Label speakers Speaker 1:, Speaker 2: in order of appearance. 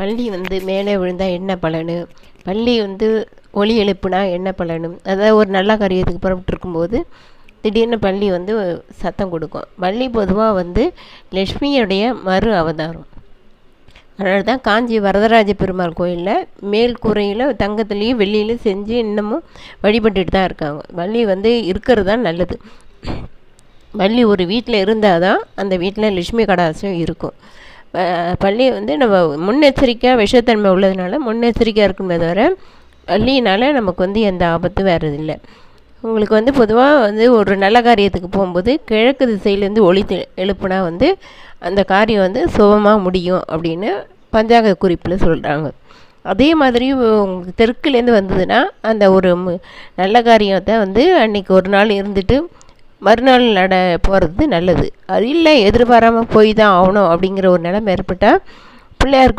Speaker 1: பள்ளி வந்து மேலே விழுந்தால் என்ன பலனு? பள்ளி வந்து ஒலி எழுப்புனா என்ன பலனும் அதாவது ஒரு நல்ல காரியத்துக்கு புறப்பட்டுருக்கும்போது திடீர்னு பள்ளி வந்து சத்தம் கொடுக்கும். பள்ளி பொதுவாக வந்து லக்ஷ்மியுடைய மறு அவதாரம். அதனால தான் காஞ்சி வரதராஜ பெருமாள் கோயிலில் மேல் கூரையில் தங்கத்துலேயும் வெள்ளியிலையும் செஞ்சு இன்னமும் வழிபட்டுட்டு தான் இருக்காங்க. வள்ளி வந்து இருக்கிறது தான் நல்லது. வள்ளி ஒரு வீட்டில் இருந்தால் தான் அந்த வீட்டில் லட்சுமி கடாசம் இருக்கும். பள்ளி வந்து நம்ம முன்னெச்சரிக்கையாக விஷத்தன்மை உள்ளதுனால முன்னெச்சரிக்கையாக இருக்குமே தவிர பள்ளியினால் நமக்கு வந்து எந்த ஆபத்தும் வேறு இல்லை. உங்களுக்கு வந்து பொதுவாக வந்து ஒரு நல்ல காரியத்துக்கு போகும்போது கிழக்கு திசையிலேருந்து ஒளி எழுப்புனா வந்து அந்த காரியம் வந்து சுபமாக முடியும் அப்படின்னு பஞ்சாங்க குறிப்பில் சொல்கிறாங்க அதே மாதிரி உங்களுக்கு தெற்குலேருந்து வந்ததுன்னா அந்த ஒரு நல்ல காரியத்தை வந்து அன்றைக்கி ஒரு நாள் இருந்துட்டு மறுநாள் நட போகிறது நல்லது. அது இல்லை எதிர்பாராமல் போய் தான் ஆகணும் அப்படிங்கிற ஒரு நிலைமை ஏற்பட்டால் பிள்ளையார்